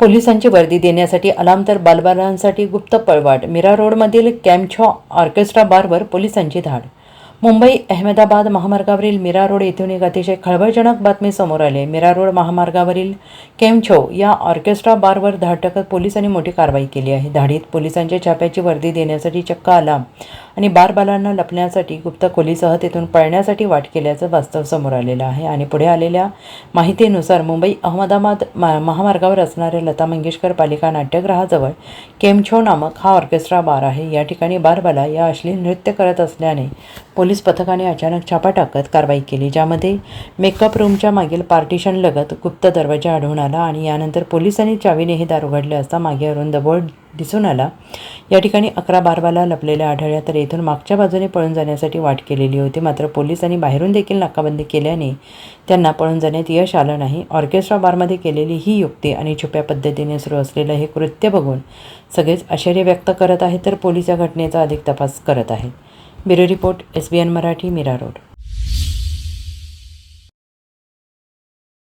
पोलिसांची वर्दी देण्यासाठी अलाम तर बालबालांसाठी गुप्त पळवाट. मीरा रोडमधील कॅम्छॉ ऑर्केस्ट्रा बारवर पोलिसांची धाड. मुंबई अहमदाबाद महामार्गावरील मीरा रोड येथून एक अतिशय खळबळजनक बातमी समोर आली. मीरा रोड महामार्गावरील केमछो या ऑर्केस्ट्रा बारवर धाड टाकत पोलिसांनी मोठी कारवाई केली आहे. धाडीत पोलिसांच्या छाप्याची वर्दी देण्यासाठी चक्क आला आणि बारबालांना लपण्यासाठी गुप्त खोलीसह तेथून पळण्यासाठी वाट केल्याचं वास्तव समोर आलेलं आहे. आणि पुढे आलेल्या माहितीनुसार मुंबई अहमदाबाद मा महामार्गावर असणाऱ्या लता मंगेशकर पालिका नाट्यगृहाजवळ केमछो नामक हा ऑर्केस्ट्रा बार आहे. या ठिकाणी बारबाला या अश्लील नृत्य करत असल्याने पोलीस पथकाने अचानक छापा टाकत कारवाई केली ज्यामध्ये मेकअप रूमच्या मागील पार्टिशन लगत गुप्त दरवाजा आढळून आला आणि यानंतर पोलिसांनी चावीने हे दार उघडले असता मागे अरुंद बोर्ड दिसून आला. या ठिकाणी अकरा बारबाला लपलेल्या आढळल्या तर येथून मागच्या बाजूने पळून जाण्यासाठी वाट केलेली होती. मात्र पोलिसांनी बाहेरून देखील नाकाबंदी केल्याने त्यांना पळून जाण्यात यश आलं नाही. ऑर्केस्ट्रा बारमध्ये केलेली ही युक्ती आणि छुप्या पद्धतीने सुरू असलेलं हे कृत्य बघून सगळेच आश्चर्य व्यक्त करत आहेत तर पोलीस या घटनेचा अधिक तपास करत आहेत. Bureau report S B N Marathi Mira Road.